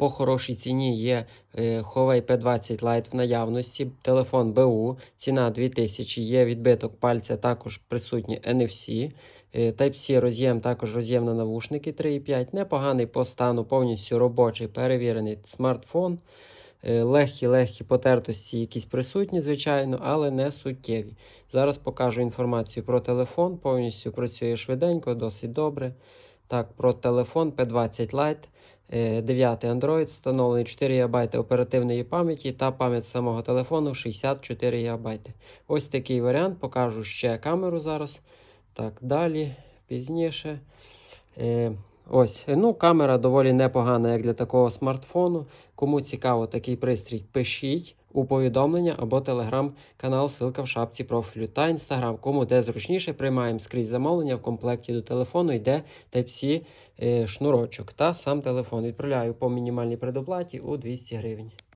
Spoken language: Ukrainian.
По хорошій ціні є е, Huawei P20 Lite в наявності, телефон БУ, ціна 2000, є відбиток пальця, також присутні NFC. Е, Type-C роз'єм, також роз'єм на навушники 3,5. Непоганий по стану, повністю робочий, перевірений смартфон. Легкі-легкі потертості якісь присутні, звичайно, але не суттєві. Зараз покажу інформацію про телефон. Повністю працює швиденько, досить добре. Так, про телефон P20 Lite. е, 9 Android, встановлений 4 ГБ оперативної пам'яті та пам'ять самого телефону 64 ГБ. Ось такий варіант. Покажу ще камеру зараз. Так, далі, пізніше. Ось, ну, камера доволі непогана, як для такого смартфону. Кому цікаво такий пристрій, пишіть у повідомлення або телеграм-канал, ссылка в шапці профілю та інстаграм. Кому де зручніше, приймаємо скрізь замовлення. В комплекті до телефону йде Type-C е, шнурочок та сам телефон. Відправляю по мінімальній предоплаті у 200 гривень.